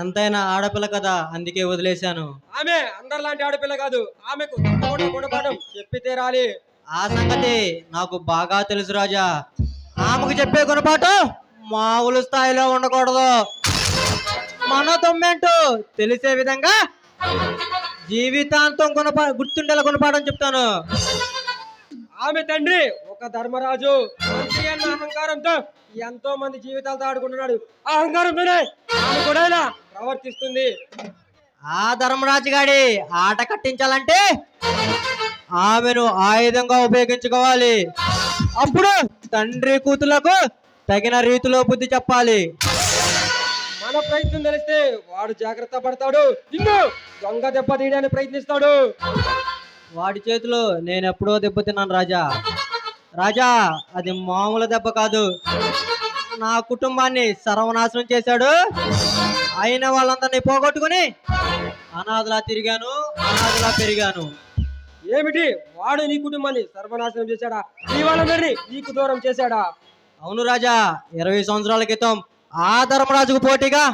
ఎంతైనా ఆడపిల్ల కదా అందుకే వదిలేశాను. ఆమె అందరిలాంటి ఆడపిల్ల కాదు. ఆమెకు తప్పకుండా గుణపాఠం చెప్పి తీరాలి ఆ సంగతి నాకు బాగా తెలుసు రాజా. ఆమెకు చెప్పే గుణపాటు మామూలు స్థాయిలో ఉండకూడదు. మన తొమ్మేంటో తెలిసే విధంగా జీవితాంతం గుణపా గుర్తుండేలా గుణపాఠం చెప్తాను. ఆమె తండ్రి ఒక ధర్మరాజు. మంత్రి అన్న అహంకారంతో ఎంతో మంది జీవితాలతో ఆడుకుంటున్నాడు. అహంకారంతోనే కూడా ప్రవర్తిస్తుంది. ఆ ధర్మరాజు గాడి ఆట కట్టించాలంటే ఆమెను ఆయుధంగా ఉపయోగించుకోవాలి. అప్పుడు తండ్రి కూతులకు తగిన రీతిలో బుద్ధి చెప్పాలి. మన ప్రయత్నం తెలిస్తే వాడు జాగ్రత్త పడతాడు. నిన్ను దొంగ దెబ్బ తీయడానికి ప్రయత్నిస్తాడు. వాడి చేతిలో నేను ఎప్పుడో దెబ్బతిన్నాను రాజా. రాజా అది మామూలు దెబ్బ కాదు. నా కుటుంబాన్ని సర్వనాశనం చేశాడు. అయిన వాళ్ళందరినీ పోగొట్టుకుని అనాథలా తిరిగాను అనాథలా పెరిగాను. ఏమిటి? వాడు నీ కుటుంబాన్ని సర్వనాశనం చేశాడా? నీ వాళ్ళందరినీ నీకు దూరం చేశాడా? అవును రాజా ఇరవై సంవత్సరాల క్రితం ఆ ధర్మరాజుకు పోటీగా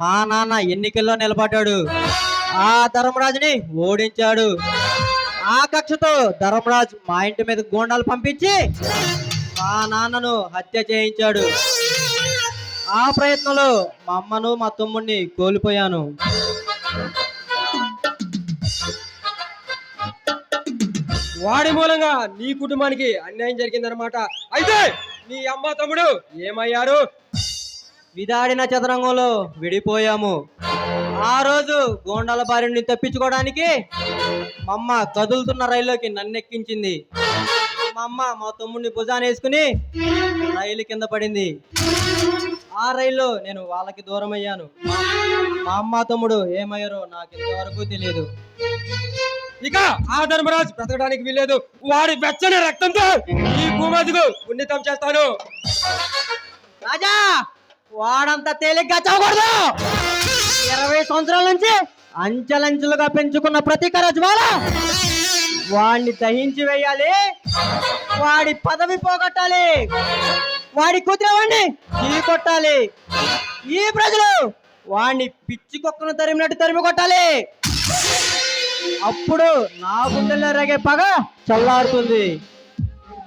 మా నాన్న ఎన్నికల్లో నిలబడ్డాడు. ఆ ధర్మరాజుని ఓడించాడు. ఆ కక్షతో ధర్మరాజు మా ఇంటి మీద గోండాలు పంపించి మా నాన్నను హత్య చేయించాడు. ఆ ప్రయత్నంలో మా అమ్మను మా తమ్ముడిని కోల్పోయాను. వాడి మూలంగా నీ కుటుంబానికి అన్యాయం జరిగిందనమాట అయితే నీ అమ్మ తమ్ముడు ఏమయ్యారు? విదాడిన చదరంగంలో విడిపోయాము. ఆ రోజు గోండాల బారి నుండి తప్పించుకోవడానికి మా అమ్మ కదులుతున్న రైల్లోకి నన్ను ఎక్కించింది మా అమ్మ మా తమ్ముడిని భుజాన వేసుకుని రైలు కింద పడింది. ఆ రైల్లో నేను వాళ్ళకి దూరం అయ్యాను. మా- అమ్మ తమ్ముడు ఏమయ్యారో నాకు ఇంతవరకు తెలియదు ఇక ఆ ధర్మరాజు బ్రతకడానికి వీల్లేదు. వాడి వెచ్చని రక్తంతో ఈ భూమాదికు ఉన్నితం చేస్తాను. రాజా వాడంత తేలిగ్గా చావకూడదు. ఇరవై సంవత్సరాల నుంచి అంచెలంచెలుగా పెంచుకున్న ప్రతీకార జ్వాల వాడిని దహించి వేయాలి. వాడి పదవి పోగొట్టాలి. వాడి కుదిరేవాడిని ఈ కొట్టాలి. ఈ ప్రజలు వాడిని పిచ్చి కుక్కను తరిమినట్టు తరిమి కొట్టాలి. అప్పుడు నా గుండెల్లో రగే పగ చల్లారుతుంది.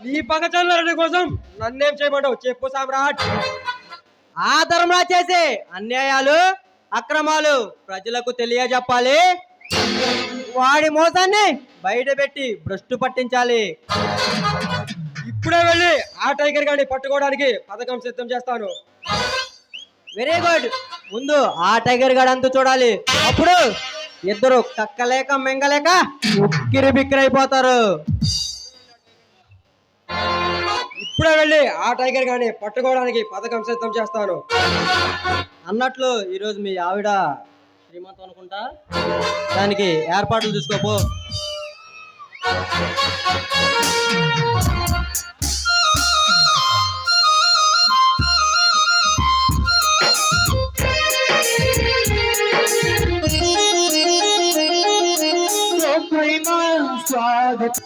నీ పగ చల్లారని కోసం నన్నేం చేయమంటావు? చెప్పు సామ్రాట్. ఆ ధర్మరా చేసే అన్యాయాలు అక్రమాలు ప్రజలకు తెలియజెప్పాలి. వాడి మోసాన్ని బయట పెట్టి భ్రష్టు పట్టించాలి. ఇప్పుడే వెళ్ళి ఆ టైగర్ గాని పట్టుకోవడానికి పథకం సిద్ధం చేస్తాను. వెరీ గుడ్ ముందు ఆ టైగర్ గడ్ అంతు చూడాలి. అప్పుడు ఇద్దరు కక్కలేక మెంగలేక ఉక్కిరి బిక్కిరైపోతారు ఇప్పుడే వెళ్ళి ఆ టైగర్ గాని పట్టుకోవడానికి పథకం సిద్ధం చేస్తాను. అన్నట్లు ఈరోజు మీ ఆవిడ శ్రీమంతం అనుకుంటా? దానికి ఏర్పాట్లు చూసుకోపో ಸಾಧಿತ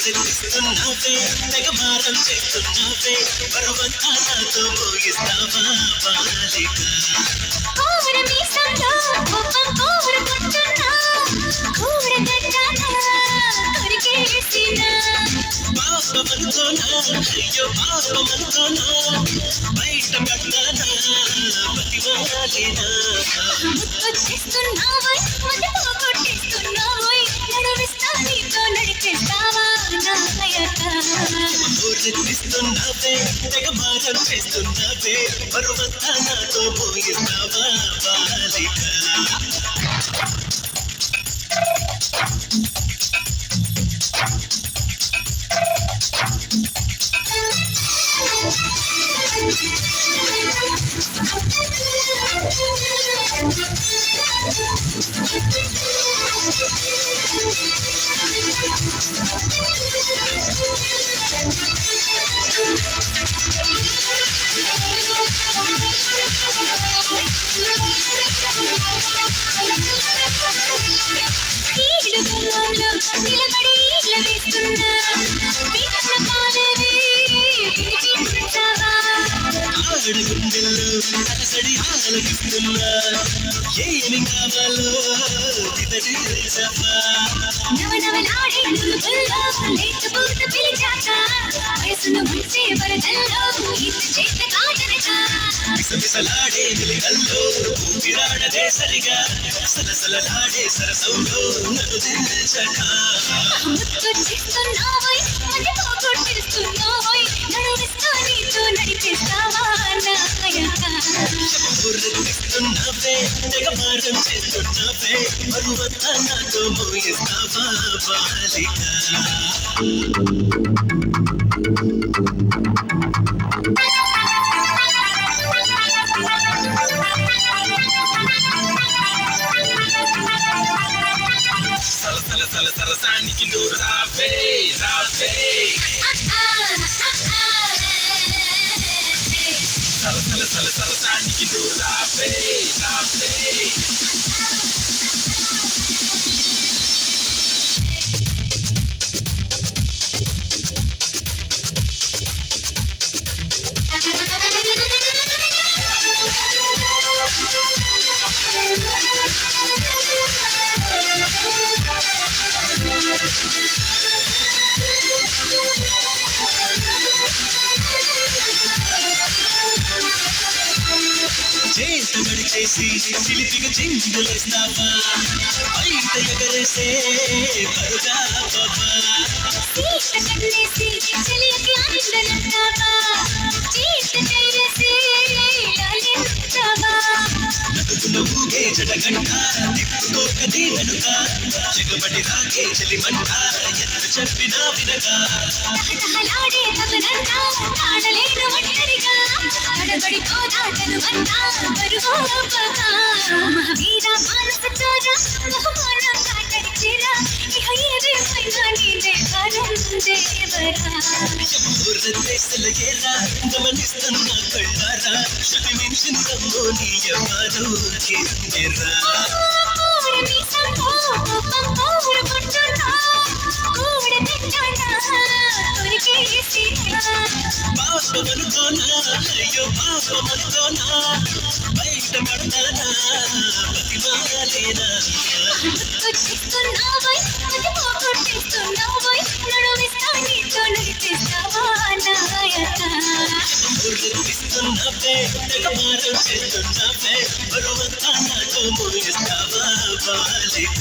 ఊరిస్తున్నావే తెగమారం చేస్తున్నావే బరువంతా నాతో మోగిస్తావా బాలిక కోవర మీసంలో కోపం కోవర కొట్టున్నా కోవర గడ్డాన కొరికేసిన అయ్యో బయట మతి నీతో ఊరిస్తున్నావే తెగమారం చేస్తున్నావే బరువంతా నాతో మోగిస్తావా బాలిక ఆడ గుండెల్లో అలసడి ఆలకిస్తున్నా ఏమి కావాలో ఇతడి తెలుసమ్మా నవనవలాడే నురుగుల్లో లేకపోతే పిలిచాక వయసును ముంచే వరదల్లో ఈత చేత కాదనక మిసమిసలాడే వెలిగల్లో ఊపిరాడదే సరిగా సలసలలాడే సరసంలో నన్ను దించక ముత్తొచ్చిస్తున్నావోయ్ మళ్ళీ పోగొట్టిస్తున్నావోయ్ నడువిస్తా నీతో బుర్రకిస్తున్నావే తెగ మారం చేస్తున్నావే మరువంతా నాతో మోయిస్తావా బాలిక Son, you can do la paix, la. చేతబడి చేసి సిలిపిగా చిందులేస్తావా బయట ఎగరేసే పరుగా బాబా. సీత కన్నేసి చెలియకి ఆనందనంటావా చీత నటుకున్న ఊగే జడగంట తిప్పుకోక దీవెనుక చిగబడి రాగే చెలిమంట ఎంత చెప్పినా వినక తహతహలాడే తమనంతా తాళలేని ఒంటరిగా అడబడి కోదాటను పోదాటను బరువో బరువోపగా మహావీర మానస చోర బహుమానం కాటడిచిరా ఇహ ఏదే పైన నీదే వరం దేవరా కళ్ళారా శృతి మించిందమ్మో నీ ఎవరు కూడి సంపో పంపోరు కొట్టున్నా కూడి తింటానా కొరికేసి పాపమనుకోనా అయ్యో పాపమనుకోనా బయట పడతానా బతిమాలేనా తెగ మారం చేస్తున్నావే బరువంతా నాతో మోగిస్తావా బాలిక